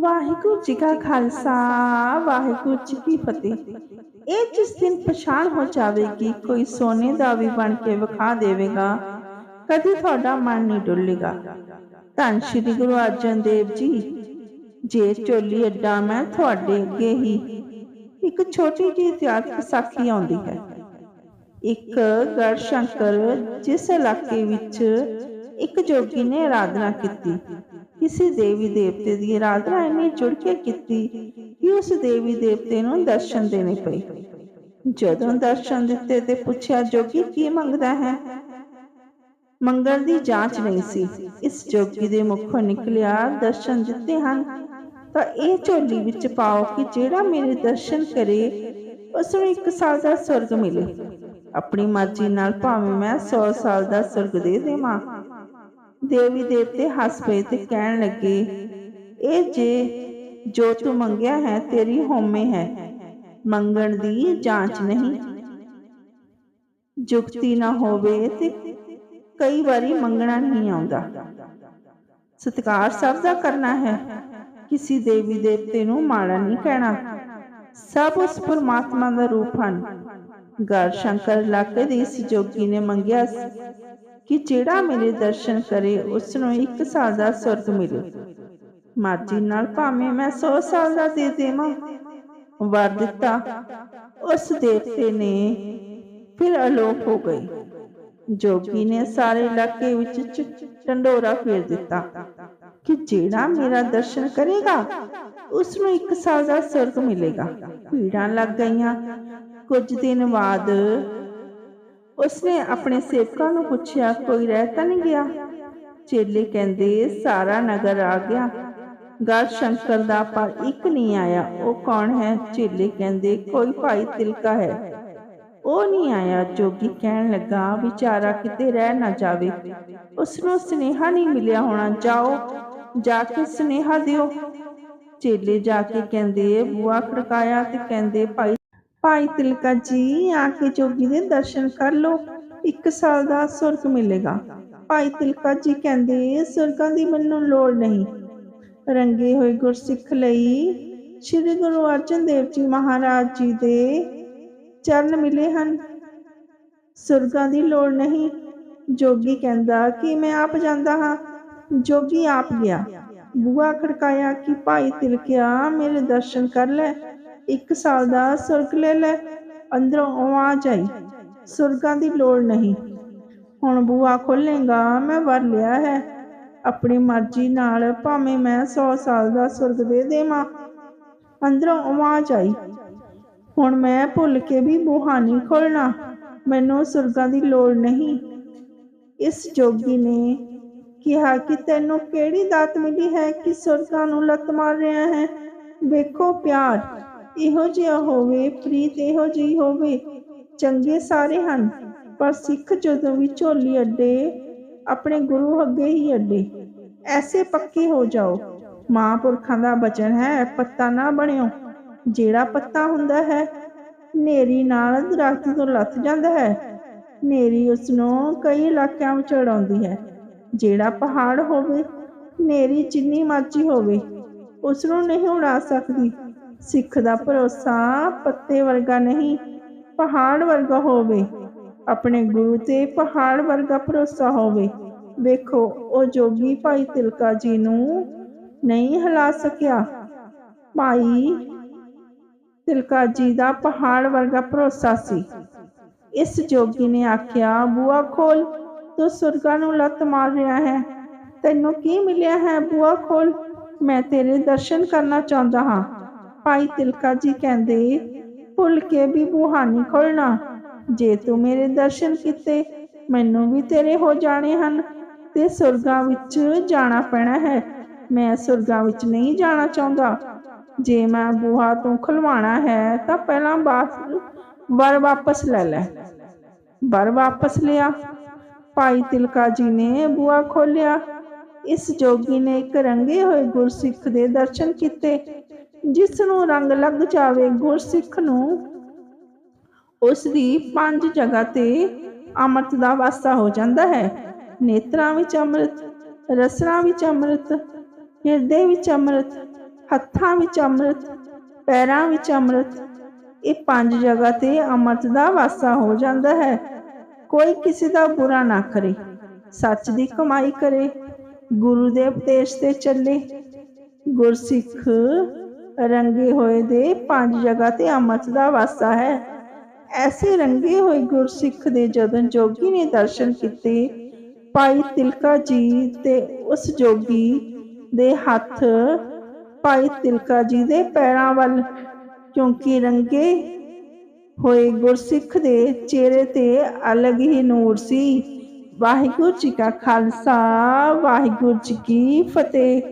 ਵਾਹਿਗੁਰੂ ਜੀ ਕਾ ਖਾਲਸਾ, ਵਾਹਿਗੁਰੂ ਜੀ ਕੀ ਫਤਿਹ। ਇਹ ਜਿਸ ਦਿਨ ਪਛਾਣ ਹੋ ਜਾਵੇਗੀ, ਕੋਈ ਸੋਨੇ ਦਾ ਵੀ ਬਣ ਕੇ ਵਿਖਾ ਦੇਵੇਗਾ, ਕਦੀ ਤੁਹਾਡਾ ਮਨ ਨਹੀਂ ਡੁੱਲੇਗਾ। ਧੰਨ ਸ਼੍ਰੀ ਗੁਰੂ ਅਰਜਨ ਦੇਵ ਜੀ, ਜੇ ਚੋਲੀ ਅੱਡਾ ਮੈਂ ਤੁਹਾਡੇ ਅੱਗੇ ਹੀ, ਇੱਕ ਛੋਟੀ ਜਿਹੀ ਇਤਿਹਾਸਕ ਸਾਖੀ ਆਉਂਦੀ ਹੈ। ਇੱਕ ਗੜ ਸ਼ੰਕਰ ਜਿਸ ਇਲਾਕੇ ਵਿੱਚ ਇੱਕ ਜੋਗੀ ਨੇ ਆਰਾਧਨਾ ਕੀਤੀ ਕਿਸੇ ਦੇਵੀ ਦੇਵਤੇ ਦੀ ਆਰਾਧਨਾ ਇੰਨੀ ਜੁੜ ਕੇ ਕੀਤੀ ਕਿ ਉਸ ਦੇਵੀ ਦੇਵਤੇ ਨੂੰ ਦਰਸ਼ਨ ਦੇਣੇ ਪਏ। ਜਦੋਂ ਦਰਸ਼ਨ ਦਿੱਤੇ ਤੇ ਪੁੱਛਿਆ, ਜੋਗੀ, ਕੀ ਮੰਗਦਾ ਹੈ? ਮੰਗਣ ਦੀ ਜਾਂਚ ਨਹੀਂ ਸੀ। ਇਸ ਜੋਗੀ ਦੇ ਮੁਖੋਂ ਨਿਕਲਿਆ, ਦਰਸ਼ਨ ਦਿੱਤੇ ਹਨ। ਤਾਂ ਇਹ ਝੋਲੀ ਵਿੱਚ ਪਾਓ ਕਿ ਜਿਹੜਾ ਮੇਰੇ ਦਰਸ਼ਨ ਕਰੇ, ਉਸ ਨੂੰ ਇੱਕ ਸਾਲ ਦਾ ਸਵਰਗ ਮਿਲੇ। ਆਪਣੀ ਮਰਜ਼ੀ ਨਾਲ ਭਾਵੇਂ ਮੈਂ 100 ਸਾਲ ਦਾ ਸਵਰਗ ਦੇ ਦੇਵਾਂ। ਦੇਵੀ ਦੇਵਤੇ ਹੱਸ ਪਏ ਤੇ ਕਹਿਣ ਲੱਗੇ, ਇਹ ਜੇ ਜੋ ਤੂੰ ਮੰਗਿਆ ਹੈ ਤੇਰੀ ਹੋਮੇ ਹੈ, ਮੰਗਣ ਦੀ ਜਾਂਚ ਨਹੀਂ। ਜੁਗਤੀ ਨਾ ਹੋਵੇ ਤੇ ਕਈ ਵਾਰੀ ਮੰਗਣਾ ਨਹੀਂ ਆਉਂਦਾ। ਸਤਿਕਾਰ ਸਭ ਦਾ ਕਰਨਾ ਹੈ, ਕਿਸੇ ਦੇਵੀ ਦੇਵਤੇ ਨੂੰ ਮਾੜਾ ਨਹੀਂ ਕਹਿਣਾ। ਸਭ ਉਸ ਪਰਮਾਤਮਾ ਦਾ ਰੂਪ ਹਨ। ਗਰ ਸ਼ੰਕਰ ਇਲਾਕੇ ਦੀ ਇਸ ਜੋਗੀ ਨੇ ਮੰਗਿਆ ਕਿ ਜਿਹੜਾ ਮੇਰੇ ਦਰਸ਼ਨ ਕਰੇ ਉਸ ਨੂੰ ਇੱਕ ਸਾਲ ਦਾ ਸਵਰਗ ਮਿਲੇ। ਮਰਜ਼ੀ ਨਾਲ ਭਾਵੇਂ ਮੈਂ 100 ਸਾਲ ਦਾ ਦੇ ਦੇਵਾਂ। ਵਰ ਦਿੱਤਾ। ਉਸ ਦੇਵਤੇ ਨੇ ਫਿਰ ਅਲੋਪ ਹੋ ਗਈ। ਜੋਗੀ ਨੇ ਸਾਰੇ ਇਲਾਕੇ ਵਿੱਚ ਢੰਡੋਰਾ ਫੇਰ ਦਿੱਤਾ ਕਿ ਜਿਹੜਾ ਮੇਰਾ ਦਰਸ਼ਨ ਕਰੇਗਾ ਉਸ ਨੂੰ ਇੱਕ ਸਾਲ ਦਾ ਸਵਰਗ ਮਿਲੇਗਾ। ਭੀੜਾਂ ਲੱਗ ਗਈਆਂ। ਕੁਝ ਦਿਨ ਬਾਅਦ ਉਸਨੇ ਆਪਣੇ ਸੇਵਕਾਂ ਨੂੰ ਪੁੱਛਿਆ, ਕੋਈ ਰਹਿ ਤਾਂ ਨਹੀਂ ਗਿਆ? ਚੇਲੇ ਕਹਿੰਦੇ, ਸਾਰਾ ਨਗਰ ਆ ਗਿਆ। ਗੜ ਸ਼ੰਕਰ ਦਾ ਪਰ ਇੱਕ ਨਹੀਂ ਆਇਆ। ਉਹ ਕੌਣ ਹੈ? ਚੇਲੇ ਕਹਿੰਦੇ, ਕੋਈ ਭਾਈ ਤਿਲਕਾ ਹੈ। ਉਹ ਨਹੀਂ ਆਇਆ। ਜੋਗੀ ਕਹਿਣ ਲੱਗਾ, ਵਿਚਾਰਾ ਕਿਤੇ ਰਹਿ ਨਾ ਜਾਵੇ। ਉਸ ਨੂੰ ਸਨੇਹਾ ਨਹੀਂ ਮਿਲਿਆ ਹੋਣਾ। ਜਾਓ, ਜਾ ਕੇ ਸੁਨੇਹਾ ਦਿਓ। ਚੇਲੇ ਜਾ ਕੇ ਕਹਿੰਦੇ ਬੂਆ ਖੜਕਾਇਆ ਤੇ ਕਹਿੰਦੇ, ਭਾਈ ਭਾਈ ਤਿਲਕਾ ਜੀ ਆ ਕੇ ਜੋਗੀ ਦੇ ਦਰਸ਼ਨ ਕਰ ਲਓ, ਇੱਕ ਸਾਲ ਦਾ ਸੁਰਗ ਮਿਲੇਗਾ। ਭਾਈ ਤਿਲਕਾ ਜੀ ਕਹਿੰਦੇ, ਸੁਰਗਾਂ ਦੀ ਮੈਨੂੰ ਲੋੜ ਨਹੀਂ। ਰੰਗੇ ਹੋਏ ਗੁਰਸਿੱਖ ਲਈ ਸ੍ਰੀ ਗੁਰੂ ਅਰਜਨ ਦੇਵ ਜੀ ਮਹਾਰਾਜ ਜੀ ਦੇ ਚਰਨ ਮਿਲੇ ਹਨ। ਸੁਰਗਾਂ ਦੀ ਲੋੜ ਨਹੀਂ। ਜੋਗੀ ਕਹਿੰਦਾ ਕਿ ਮੈਂ ਆਪ ਜਾਂਦਾ ਹਾਂ। ਜੋਗੀ ਆਪ ਗਿਆ। ਬੂਆ ਖੜਕਾਇਆ ਕਿ ਭਾਈ ਤਿਲਕਿਆ, ਮੇਰੇ ਦਰਸ਼ਨ ਕਰ ਲੈ। ਇੱਕ ਸਾਲ ਦਾ ਸੁਰਗ ਲੈ ਲੈ, ਅੰਦਰੋਂ ਆਵਾਜ਼ ਆਈ ਸੁਰਗਾਂ ਦੀ ਲੋੜ ਨਹੀਂ। ਹੁਣ ਬੂਆ ਖੋਲੇਗਾ ਮੈਂ ਵਰ ਲਿਆ ਹੈ। ਆਪਣੀ ਮਰਜ਼ੀ ਨਾਲ ਭਾਵੇਂ ਮੈਂ 100 ਸਾਲ ਦਾ ਸੁਰਗ ਦੇ ਦੇਵਾਂ। ਅੰਦਰੋਂ ਆਵਾਜ਼ ਆਈ ਹੁਣ ਮੈਂ ਭੁੱਲ ਕੇ ਵੀ ਬੂਹਾ ਨਹੀਂ ਖੋਲਣਾ ਮੈਨੂੰ ਸੁਰਗਾਂ ਦੀ ਲੋੜ ਨਹੀਂ। ਇਸ ਜੋਗੀ ਨੇ ਕਿਹਾ ਕਿ ਤੈਨੂੰ ਕਿਹੜੀ ਦਾਤ ਮਿਲੀ ਹੈ ਕਿ ਸੁਰਗਾਂ ਨੂੰ ਲੱਤ ਮਾਰ ਰਿਹਾ ਹੈ? ਵੇਖੋ ਪਿਆਰ। ਇਹੋ ਜਿਹਾ ਹੋਵੇ, ਪ੍ਰੀਤ ਇਹੋ ਜਿਹੀ ਹੋਵੇ, ਚੰਗੇ ਸਾਰੇ ਹਨ, ਪਰ ਸਿੱਖ ਜਦੋਂ ਵੀ ਝੋਲੀ ਅੱਡੇ, ਆਪਣੇ ਗੁਰੂ ਅੱਗੇ ਹੀ ਅੱਡੇ, ਐਸੇ ਪੱਕੇ ਹੋ ਜਾਓ। ਮਹਾਂਪੁਰਖਾਂ ਦਾ ਬਚਨ ਹੈ, ਪੱਤਾ ਨਾ ਬਣਿਓ। ਜਿਹੜਾ ਪੱਤਾ ਹੁੰਦਾ ਹੈ ਨੇਰੀ ਨਾਲ ਦਰਖਤ ਤੋਂ ਲੱਥ ਜਾਂਦਾ ਹੈ। ਨੇਰੀ ਉਸ ਨੂੰ ਕਈ ਇਲਾਕਿਆਂ ਵਿੱਚ ਉਡਾਉਂਦੀ ਹੈ। ਜਿਹੜਾ ਪਹਾੜ ਹੋਵੇ ਨੇਰੀ ਜਿੰਨੀ ਮਰਜ਼ੀ ਹੋਵੇ ਉਸ ਨੂੰ ਨਹੀਂ ਉਡਾ ਸਕਦੀ। ਸਿੱਖ ਦਾ ਭਰੋਸਾ ਪੱਤੇ ਵਰਗਾ ਨਹੀਂ, ਪਹਾੜ ਵਰਗਾ ਹੋਵੇ। ਆਪਣੇ ਗੁਰੂ ਤੇ ਪਹਾੜ ਵਰਗਾ ਭਰੋਸਾ ਹੋਵੇ। ਵੇਖੋ, ਉਹ ਜੋਗੀ ਭਾਈ ਤਿਲਕਾ ਜੀ ਨੂੰ ਨਹੀਂ ਹਿਲਾ ਸਕਿਆ। ਭਾਈ ਤਿਲਕਾ ਜੀ ਦਾ ਪਹਾੜ ਵਰਗਾ ਭਰੋਸਾ ਸੀ। ਇਸ ਜੋਗੀ ਨੇ ਆਖਿਆ, ਬੂਆ ਖੋਲ, ਤੂੰ ਸੁਰਗਾਂ ਨੂੰ ਲੱਤ ਮਾਰ ਰਿਹਾ ਹੈ। ਤੈਨੂੰ ਕੀ ਮਿਲਿਆ ਹੈ, ਬੂਆ ਖੋਲ? ਮੈਂ ਤੇਰੇ ਦਰਸ਼ਨ ਕਰਨਾ ਚਾਹੁੰਦਾ ਹਾਂ। ਭਾਈ ਤਿਲਕਾ ਜੀ ਕਹਿੰਦੇ, ਭੁੱਲ ਕੇ ਵੀ ਬੂਹਾ ਨਹੀਂ ਖੋਲਣਾ ਜੇ ਤੂੰ ਮੇਰੇ ਦਰਸ਼ਨ ਕੀਤੇ, ਮੈਨੂੰ ਵੀ ਤੇਰੇ ਹੋ ਜਾਣੇ ਹਨ। ਤੇ ਸੁਰਗਾਂ ਵਿੱਚ ਜਾਣਾ ਪੈਣਾ ਹੈ। ਮੈਂ ਸੁਰਗਾਂ ਵਿੱਚ ਨਹੀਂ ਜਾਣਾ ਚਾਹੁੰਦਾ। ਜੇ ਮੈਂ ਬੂਹਾ ਤੋਂ ਖਲਵਾਣਾ ਹੈ, ਤਾਂ ਪਹਿਲਾਂ ਬਾਸ ਵਰ ਵਾਪਸ ਲੈ ਲੈ। ਵਰ ਵਾਪਸ ਲਿਆ। ਭਾਈ ਤਿਲਕਾ ਜੀ ਨੇ ਬੂਹਾ ਖੋਲਿਆ ਇਸ ਜੋਗੀ ਨੇ ਇੱਕ ਰੰਗੇ ਹੋਏ ਗੁਰਸਿੱਖ ਦੇ ਦਰਸ਼ਨ ਕੀਤੇ। ਜਿਸ ਨੂੰ ਰੰਗ ਲੱਗ ਜਾਵੇ ਗੁਰਸਿੱਖ ਨੂੰ। ਉਸ ਦੀ ਪੰਜ ਜਗ੍ਹਾ ਤੇ ਅੰਮ੍ਰਿਤ ਦਾ ਵਾਸਾ ਹੋ ਜਾਂਦਾ ਹੈ। ਨੇਤਰਾਂ ਵਿੱਚ ਅੰਮ੍ਰਿਤ ਰਸਨਾ ਵਿੱਚ ਅੰਮ੍ਰਿਤ, ਹਿਰਦੇ ਵਿੱਚ ਅੰਮ੍ਰਿਤ, ਹੱਥਾਂ ਵਿੱਚ ਅੰਮ੍ਰਿਤ, ਪੈਰਾਂ ਵਿੱਚ ਅੰਮ੍ਰਿਤ, ਇਹ ਪੰਜ ਜਗ੍ਹਾ ਤੇ ਅੰਮ੍ਰਿਤ ਦਾ ਵਾਸਾ ਹੋ ਜਾਂਦਾ ਹੈ। ਕੋਈ ਕਿਸੇ ਦਾ ਬੁਰਾ ਨਾ ਕਰੇ, ਸੱਚ ਦੀ ਕਮਾਈ ਕਰੇ ਗੁਰੂ ਦੇ ਉਪਦੇਸ਼ ਤੇ ਚੱਲੇ, ਗੁਰਸਿੱਖ ਰੰਗੇ ਹੋਏ ਦੇ ਪੰਜ ਜਗ੍ਹਾ ਤੇ ਅੰਮ੍ਰਿਤ ਦਾ ਵਾਸਾ ਹੈ। ਐਸੇ ਰੰਗੇ ਹੋਏ ਗੁਰਸਿੱਖ ਦੇ ਜਦੋਂ ਜੋਗੀ ਨੇ ਦਰਸ਼ਨ ਕੀਤੇ, ਭਾਈ ਤਿਲਕਾ ਜੀ ਤੇ ਉਸ ਜੋਗੀ ਦੇ ਹੱਥ ਭਾਈ ਤਿਲਕਾ ਜੀ ਦੇ ਪੈਰਾਂ ਵੱਲ, ਕਿਉਂਕਿ ਰੰਗੇ ਹੋਏ ਗੁਰਸਿੱਖ ਦੇ ਚਿਹਰੇ ਤੇ ਅਲੱਗ ਹੀ ਨੂਰ ਸੀ। ਵਾਹਿਗੁਰੂ ਜੀ ਕਾ ਖਾਲਸਾ, ਵਾਹਿਗੁਰੂ ਜੀ ਕੀ ਫਤਿਹ।